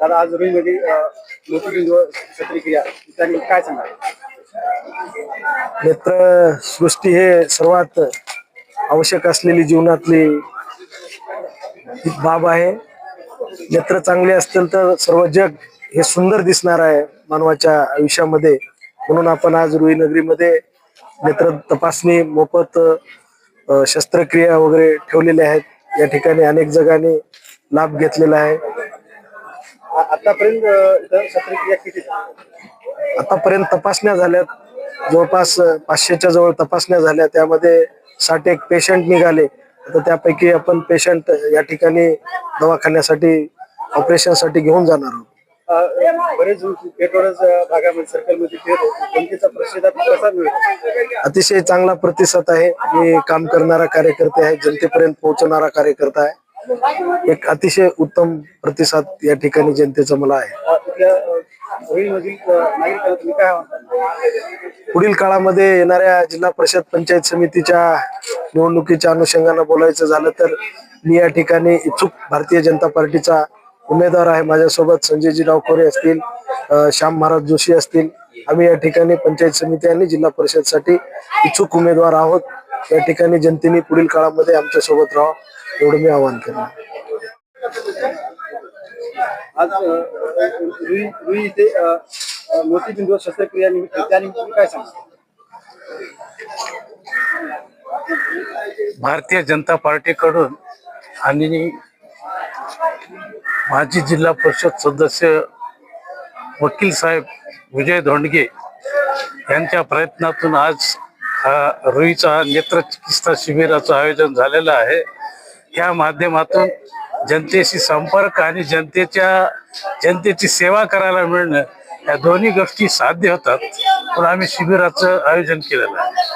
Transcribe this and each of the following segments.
दादा आज रुईमध्ये मोतीबिंदू शस्त्रक्रिया त्यांनी काय सांगा नेत्र सृष्टी हे सर्वात आवश्यक असलेली जीवनातली बाब आहे. नेत्र चांगले असतील तर सर्व जग हे सुंदर दिसणार आहे मानवाच्या आयुष्यामध्ये. म्हणून आपण आज रुई नगरीमध्ये नेत्र तपासणी मोफत शस्त्रक्रिया वगैरे ठेवलेल्या आहेत. या ठिकाणी अनेक जगांनी लाभ घेतलेला आहे. आतापर्यंत शस्त्रक्रिया किती? आतापर्यंत तपासण्या झाल्यात. जवळपास पाचशेच्या जवळ तपासण्या झाल्या. त्यामध्ये साठ एक पेशंट निघाले. आता त्यापैकी आपण पेशंट या ठिकाणी दवाखान्यासाठी ऑपरेशनसाठी घेऊन जाणार आहोत. बरेच भागामध्ये सर्कलमध्ये अतिशय चांगला प्रतिसाद आहे. मी काम करणारा कार्यकर्ते आहे. जनतेपर्यंत पोहोचणारा कार्यकर्ता आहे. एक अतिशय उत्तम प्रतिसाद या ठिकाणी जनतेचा मला आहे. पुढील काळामध्ये येणाऱ्या जिल्हा परिषद पंचायत समितीच्या निवडणुकीच्या अनुषंगानं बोलायचं झालं तर मी या ठिकाणी इच्छुक भारतीय जनता पार्टीचा उमेदवार आहे. माझ्यासोबत संजयजी डावखोरे असतील श्याम महाराज जोशी असतील. आम्ही या ठिकाणी पंचायत समिती आणि जिल्हा परिषदसाठी इच्छुक उमेदवार आहोत. या ठिकाणी जनतेने पुढील काळामध्ये आमच्यासोबत राहा एवढं मी आवाहन करणार आज रुई रुई इथे मोतीबिंदू शस्त्रक्रिया निमित्त त्यानिमित्त काय सांगता? भारतीय जनता पार्टीकडून आणि माजी जिल्हा परिषद सदस्य वकील साहेब विजय धोंडगे यांच्या प्रयत्नातून आज हा रुईचा नेत्र चिकित्सा शिबिराचं आयोजन झालेलं आहे. या माध्यमातून जनतेशी संपर्क आणि जनतेच्या जनतेची सेवा करायला मिळणं या दोन्ही गोष्टी साध्य होतात. म्हणून आम्ही शिबिराचं आयोजन केलेलं आहे.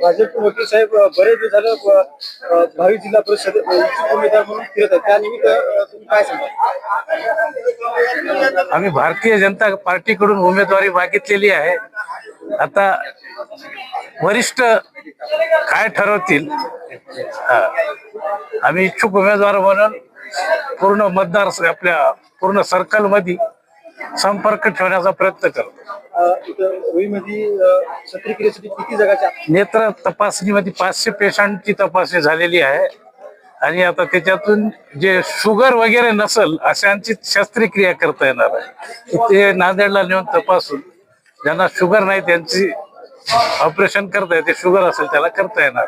भाजप वकील साहेब बरेच दिवस झालं भावी जिल्हा परिषद उमेदवार म्हणून फिरत आहेत. त्यानिमित्त तुम्ही काय सांगाल? आम्ही भारतीय जनता पार्टीकडून उमेदवारी मागितलेली आहे. आता वरिष्ठ काय ठरवतील? हा. आम्ही इच्छुक उमेदवार म्हणून पूर्ण मतदार आपल्या पूर्ण सर्कलमध्ये संपर्क ठेवण्याचा प्रयत्न करतो. नेत्र तपासणीमध्ये पाचशे पेशंटची तपासणी झालेली आहे. आणि आता त्याच्यातून जे शुगर वगैरे नसल अशांची शस्त्रक्रिया करता येणार आहे. ते नांदेडला नेऊन तपासून ज्यांना शुगर नाही त्यांची ऑपरेशन करता येते शुगर असेल त्याला करता येणार.